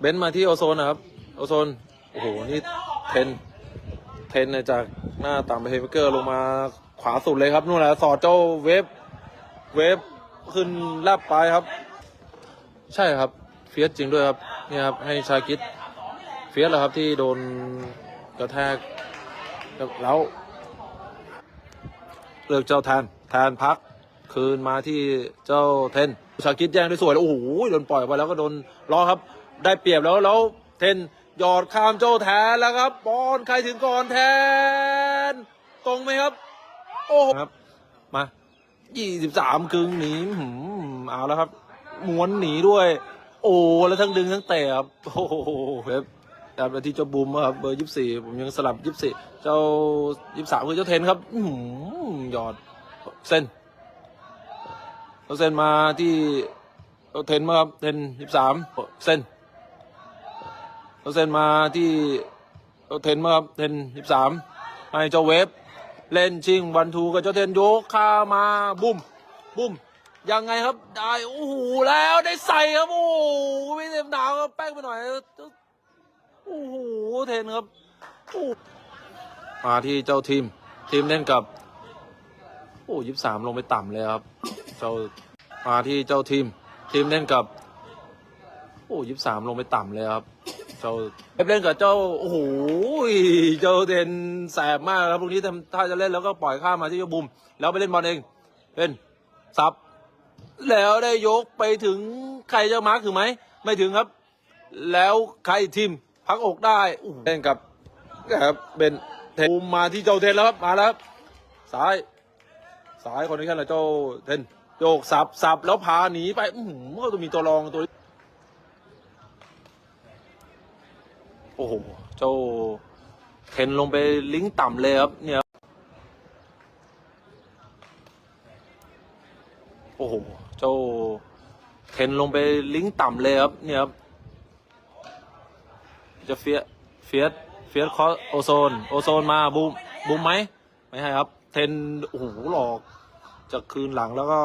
เบนซ์มาที่โอโซนนะครับ โอโซน โอ้โห นี่เทน เทนจากหน้าต่ำไปเฮมิเกอร์ลงมาขวาสุดเลยครับ นู่นแหละสอดเจ้าเวฟ เวฟขึ้นแลบไปครับ ใช่ครับ เฟียสจริงด้วยครับ เนี่ยครับ ให้ชากิด เฟียสแหละครับที่โดนกระแทกแล้วเลือกเจ้าแทน แทนพัก คืนมาที่เจ้าเทนชาคิดแย่งได้สวยแล้วโอ้โหโดนปล่อยไปแล้วก็โดนล้อครับ ได้เปรียบแล้วแล้วเทนหยอดข้ามเจ้าแทนแล้วครับบอลใครถึงก่อนแทน ตรงไหมครับ โอ้โหครับ มายี่สิบสามกึ่งหนีหืมเอาแล้วครับม้วนหนีด้วย โอ้แล้วทั้งดึงทั้งเตะครับโอ้โหครับแต่ที่เจ้าบูมครับเบอร์ยี่สิบสี่ผมยังสลับยี่สิบสี่เจ้ายี่สิบสามคือเจ้าเทนครับหือหยอดเส้น เอาเส้นมาที่เอาเทนมาครับเทนยี่สิบสามเส้นเอาเส้นมาที่เอาเทนมาครับเทนยี่สิบสามให้เจ้าเวฟเล่นชิงวันทูกับเจ้าเทนโยกข้ามาบุ้มบุ้มยังไงครับได้โอ้โหแล้วได้ใส่ครับโอ้ไม่เต็มดาวครับแป้งไปหน่อยโอ้โหเทนครับมาที่เจ้าทีมทีมเล่นกับ โอ้ยี่สามลงไปต่ำเลยครับ เจ้ามาที่เจ้าทีม ทีมเล่นกับ โอ้ยี่สามลงไปต่ำเลยครับ เจ้าเล่นกับเจ้า โอ้โหเจ้าเทนแสบมากครับตรงนี้ถ้าจะเล่นแล้วก็ปล่อยข้ามมาที่เจ้าบุม แล้วไปเล่นบอลเองเล่นซับแล้วได้ยกไปถึงใครจะมาร์คถึงไหม ไม่ถึงครับ แล้วใครทีมพักอกได้เล่นกับครับเบนเทนมาที่เจ้าเทนแล้วครับ มาแล้วครับ ซ้าย ซ้ายคนนี้แค่ไหนเจ้าเทน โยกสับสับแล้วพาหนีไป อือหือก็ต้องมีตัวรองตัว โอ้โห เจ้า เทนลงไปลิงก์ต่ำเลยครับ เนี่ย โอ้โห เจ้า เทนลงไปลิงก์ต่ำเลยครับ เนี่ยครับ จะเฟียเฟียสเฟียสคอโอโซน โอโซนมาบูมบูมไหม ไม่ให้ครับ เทน โอ้โห หลอก จะคืนหลังแล้วก็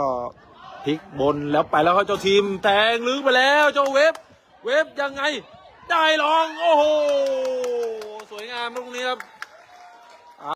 พลิกบนแล้วไปแล้วก็เจ้าทีมแทงลึกไปแล้วเจ้าเวฟเวฟยังไง ได้ลอง โอ้โห สวยงามตรงนี้ครับ